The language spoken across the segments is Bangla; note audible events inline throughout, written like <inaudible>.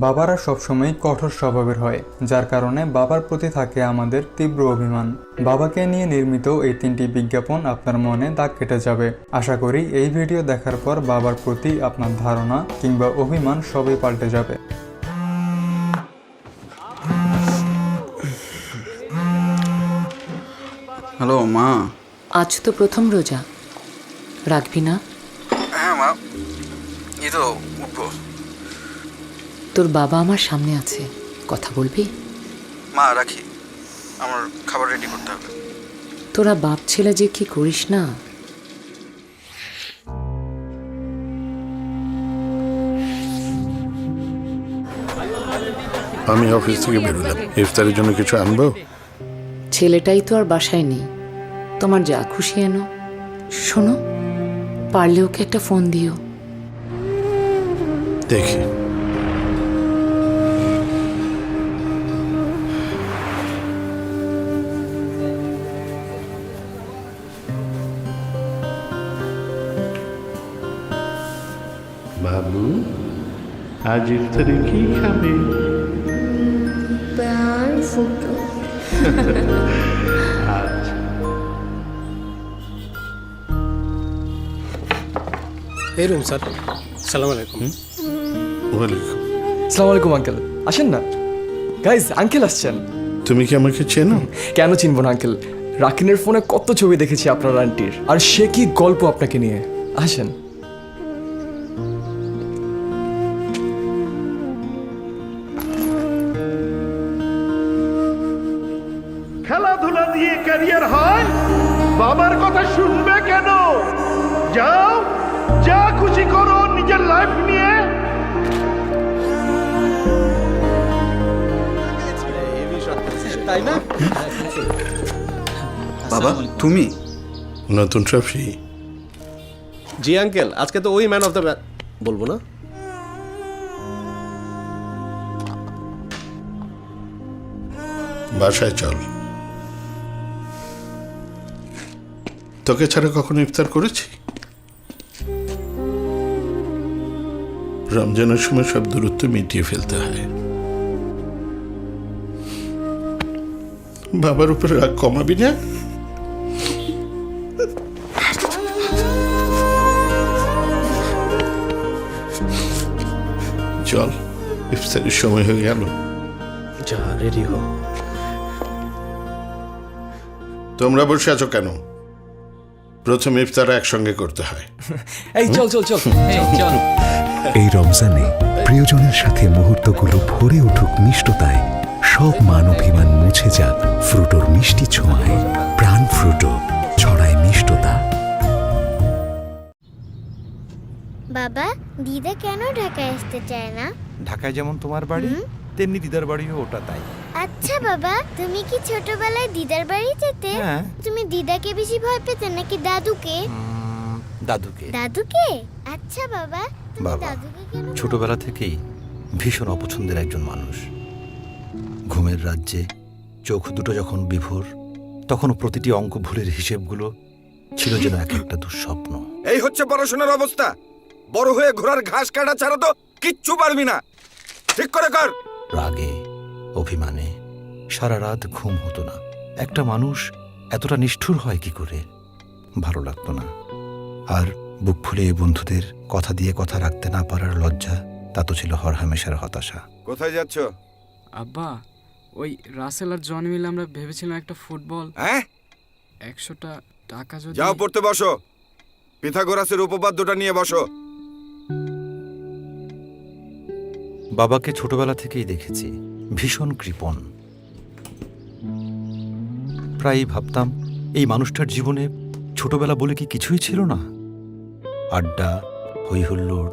বাবারা সবসময় কঠোর স্বভাবের হয় যার কারণে বাবার প্রতি থাকে আমাদের তীব্র অভিমান। বাবাকে নিয়ে নির্মিত এই তিনটি বিজ্ঞাপন আপনার মনে দাগ কেটে যাবে। আশা করি এই ভিডিও দেখার পর বাবার প্রতি আপনার ধারণা কিংবা অভিমান সবই পাল্টে যাবে। হ্যালো মা। আজ তো প্রথম রোজা। রাখবি না? হ্যাঁ মা। এই তো উঠবো। তোর বাবা আমার সামনে আছে। কথা বলবি? মা রাখি। আমার খাবার রেডি করতে হবে। তোরা বাপ ছেলে যে কি করিস না? আমি অফিস থেকে বেরোলাম ইফতারের জন্য কিছু আনব? ছেলেটাই তো আর বাসায় নেই। তোমার যা খুশি এনো শোনো পারলে ওকে একটা ফোন দিও। দেখি। আজ ইফতারে কি খাবে? আচ্ছা। এই রুম স্যার। সালাম আলাইকুম। ওয়ালাইকুম। সালাম আলাইকুম আঙ্কেল। আসেন না। গাইজ আঙ্কেল আসছেন। তুমি কি আমাকে চেনো? কেন চিনব না আঙ্কেল? রাকিনের ফোনে কত ছবি দেখেছি আপনার আন্টির। আর সে কি গল্প আপনাকে নিয়ে? আসেন। ক্যারিয়ার হয় বাবার কথা শুনবে কেন? যাও যা খুশি করো নিজের লাইফ নিয়ে। বাবা তুমি? নতুন ট্রফি জি আঙ্কেল আজকে তো ওই ম্যান অফ দ্য বলব না? বাসায় চল। তোকে ছাড়া কখনো ইফতার করেছি? রমজানের সময় সব দূরত্ব মিটিয়ে ফেলতে হয়। বাবার উপরে রাগ কমাবি না? চল ইফতারের সময় হয়ে গেল। যা রেডি হো তোমরা বসে আছো কেন? প্রথম ইফতার একসঙ্গে করতে হয়। <laughs> এই চল চল চল। এই রমজানে প্রিয়জনের সাথে মুহূর্তগুলো ভরে উঠুক মিষ্টতায়। সব মান অভিমান মুছে যাক ফ্রুটোর মিষ্টি ছোঁয়ায়। প্রাণ ফ্রুটো ছড়ায় মিষ্টতা। বাবা দিদা কেন ঢাকায় আসতে চায় না? ঢাকায় যেমন তোমার বাড়ি তেমনি দিদার বাড়িও ওটা তাই। আচ্ছা বাবা তুমি কি ছোটবেলায় দিদার বাড়ি যেতে? হ্যাঁ। তুমি দিদাকে বেশি ভয় পেতে নাকি দাদুকে? উম, দাদুকে। দাদুকে? আচ্ছা বাবা তুমি বাবা, দাদুকে কেন ভয় ছোটবেলা থেকেই ভীষণ অপছন্দের একজন মানুষ। ঘুমের রাজ্যে চোখ দুটো যখন বিভোর তখন প্রতিটি অঙ্ক ভুলের হিসেবগুলো ছিল যেন এক একটা দুঃস্বপ্ন। <laughs> এই হচ্ছে পড়াশোনার অবস্থা। বড় হয়ে ঘোড়ার ঘাস কাটা ছাড়া তো কিচ্ছু পারবি না। ঠিক করে কর। রাগে অভিমানে সারা রাত ঘুম হতো না। একটা মানুষ এতটা নিষ্ঠুর হয় কি করে? ভালো লাগতো না। আর বুক ফুলিয়ে বন্ধুদের কথা দিয়ে কথা রাখতে না পারার লজ্জা তা তো ছিল হরহামেশার হতাশা। কোথায় যাচ্ছ? আব্বা ওই রাসেল আর জন মিলে আমরা ভেবেছিলাম একটা ফুটবল। হ্যাঁ? একশোটা টাকা যদি যাও পড়তে বসো। পিথাগোরাসের উপপাদ্যটা নিয়ে বসো। বাবাকে ছোটবেলা থেকেই দেখেছি। ভীষণ কৃপণ। প্রায়ই ভাবতাম, এই মানুষটার জীবনে ছোটবেলা বলে কি কিছুই ছিল না? আড্ডা হইহুল্লোর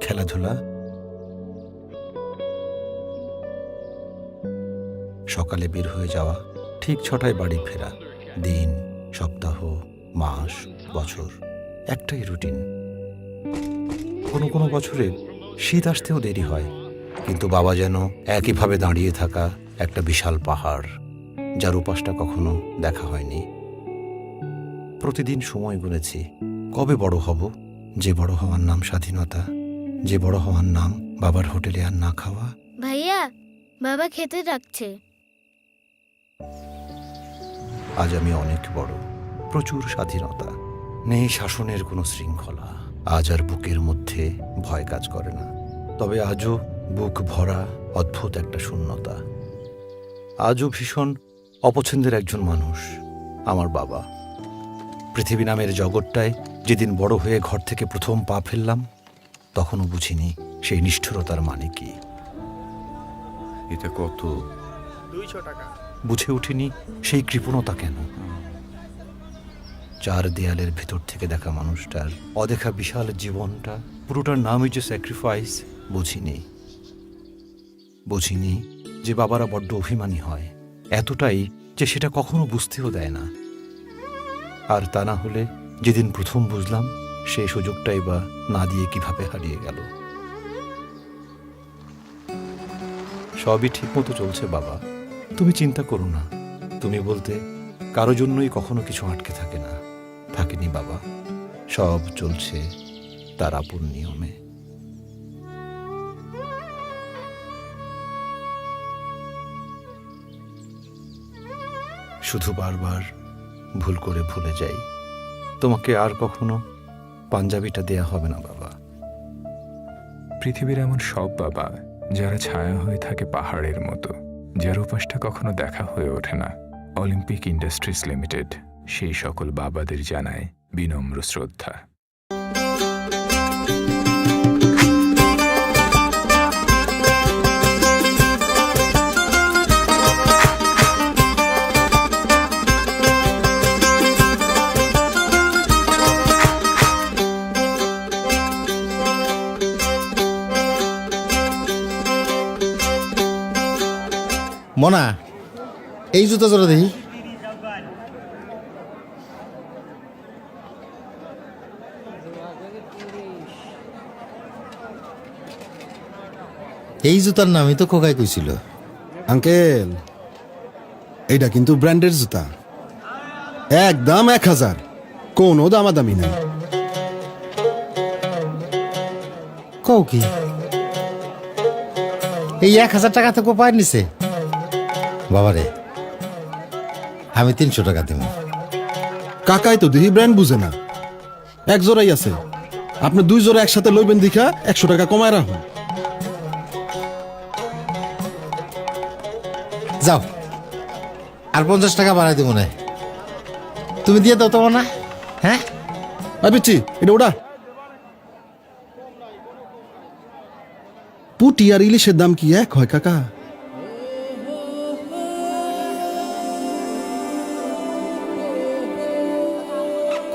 খেলাধুলা। সকালে বের হয়ে যাওয়া, ঠিক ছটায় বাড়ি ফেরা, দিন, সপ্তাহ, মাস, বছর, একটাই রুটিন। কোনো কোনো বছরে শীত আসতেও দেরি হয় কিন্তু বাবা যেন একইভাবে দাঁড়িয়ে থাকা একটা বিশাল পাহাড় যার উপাসটা কখনো দেখা হয়নি। প্রতিদিন সময় গুনেছি কবে বড় হব? যে বড় হওয়ার নাম স্বাধীনতা যে বড় হওয়ার নাম বাবার হোটেলে আর না খাওয়া। ভাইয়া বাবা খেতে রাখছে আজ আমি অনেক বড় প্রচুর স্বাধীনতা নেই শাসনের কোনো শৃঙ্খলা। আজ আর বুকের মধ্যে ভয় কাজ করে না। তবে আজও বুক ভরা অদ্ভুত একটা শূন্যতা। আজও ভীষণ অপছন্দের একজন মানুষ আমার বাবা। পৃথিবী নামের জগৎটায় যেদিন বড় হয়ে ঘর থেকে প্রথম পা ফেললাম তখনও বুঝিনি সেই নিষ্ঠুরতার মানে কি। এটা কত? বুঝে উঠিনি সেই কৃপণতা কেন। চার দেয়ালের ভেতর থেকে দেখা মানুষটার অদেখা বিশাল জীবনটা পুরোটার নামই যে স্যাক্রিফাইস বুঝিনি। বুঝিনি যে বাবারা বড্ড অভিমানী হয়। এতটাই যে সেটা কখনো বুঝতেও দেয় না। আর তা না হলে যেদিন প্রথম বুঝলাম সেই সুযোগটাই বা না দিয়ে কীভাবে হারিয়ে গেল। সবই ঠিকমতো চলছে বাবা। তুমি চিন্তা করো না। তুমি বলতে কারও জন্যই কখনো কিছু আটকে থাকে না। থাকেনি বাবা। সব চলছে তার আপন নিয়মে। শুধু বারবার ভুল করে ভুলে যাই। তোমাকে আর কখনো পাঞ্জাবিটা দেয়া হবে না, বাবা। পৃথিবীর এমন সব বাবা, যারা ছায়া হয়ে থাকে পাহাড়ের মতো, যার উপাসটা কখনো দেখা হয়ে ওঠে না। অলিম্পিক ইন্ডাস্ট্রিজ লিমিটেড সেই সকল বাবাদের জানায় বিনম্র শ্রদ্ধা। এই জুতা জোড়া দেখি। এই জুতার নামই তো খোকাই কইছিল। আঙ্কেল এইটা কিন্তু ব্র্যান্ডের জুতা। একদম এক হাজার। কোনো দামাদামি নেই। কও কি? এই এক হাজার টাকা তো কোপায় নিছে। বাবারে। আমি তিনশো টাকা দেব কাকাই তো দেখি ব্র্যান্ড বুঝে না। এক জোড়াই আছে। আপনি দুই জোড়া একসাথে লইবেন দেখা একশো টাকা কমায় রাখুন। যাও। আর পঞ্চাশ টাকা বাড়াই দেবো না। তুমি দিয়ে দাও তোমার না। হ্যাঁ? আবিচ্ছি এটা ওটা। পুটি আর ইলিশের দাম কি এক হয় কাকা?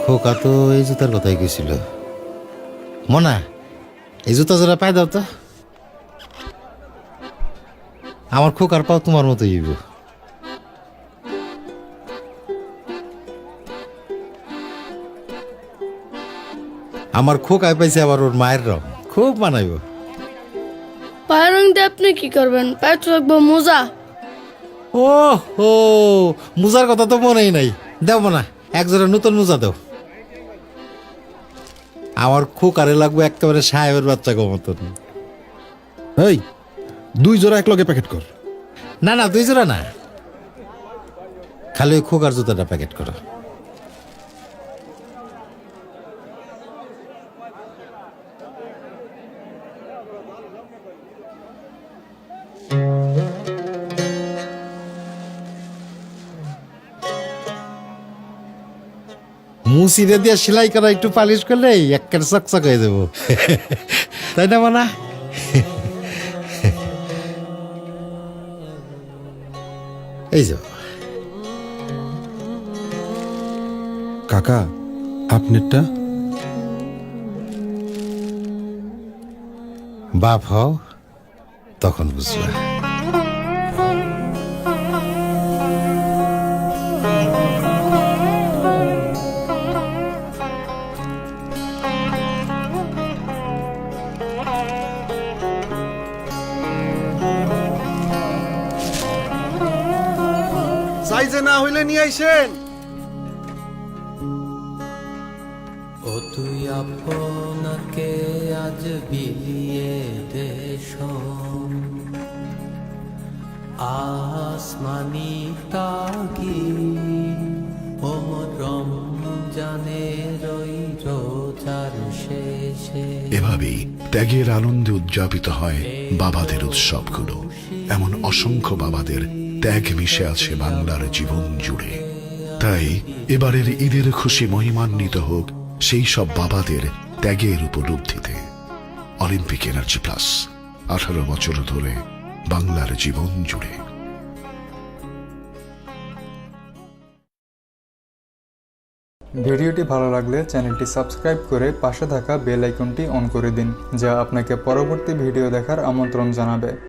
খোকা তো এই জুতার কথাই কইছিল। মনা এই জুতা জোড়া পাই দাও তো। আমার খোকার পাও তোমার মতো হইব। আমার খোকায় পাইছে আবার ওর মায়ের রং। খুব মানাইব। পায়ের রং দিয়ে আপনি কি করবেন? পায়ে তো রাখব মোজা। ও ও মুজার কথা তো মনেই নাই। দেব না এক জোড়া নতুন মোজা দাও। আমার খোকারে লাগবে একেবারে সাহেবের বাচ্চা গো মতন। এই দুই জোড়া এক লগে প্যাকেট কর। না না দুই জোড়া না। খালি ওই খোকার জুতাটা প্যাকেট করো। মুসিরে দিয়ে সেলাই করা একটু পালিশ করলে একের চকচক হয়ে দেবো তাই না মানা? এই যে। কাকা আপনারটা? বাপ হও তখন বুঝবা সাইজে না হইলে নিয়ে আইসেন। ও তুই আপনাকে আজ বিলিয়ে দেশ আসমানি তাগি ওমরম জানের ওই রোজার শেষে। এভাবেই ত্যাগের আনন্দে উদযাপিত হয় বাবাদের উৎসবগুলো। এমন অসংখ্য বাবাদের ত্যাগ মিশে আছে বাংলার জীবন জুড়ে। তাই এবারের ঈদের খুশি মহিমান্বিত হোক সেই সব বাবাদের ত্যাগের উপলব্ধিতে। অলিম্পিক এনার্জি প্লাস আঠারো বছর ধরে বাংলার জীবন জুড়ে। ভিডিওটি ভালো লাগলে চ্যানেলটি সাবস্ক্রাইব করে পাশে থাকা বেল আইকনটি অন করে দিন, যা আপনাকে পরবর্তী ভিডিও দেখার আমন্ত্রণ জানাবে।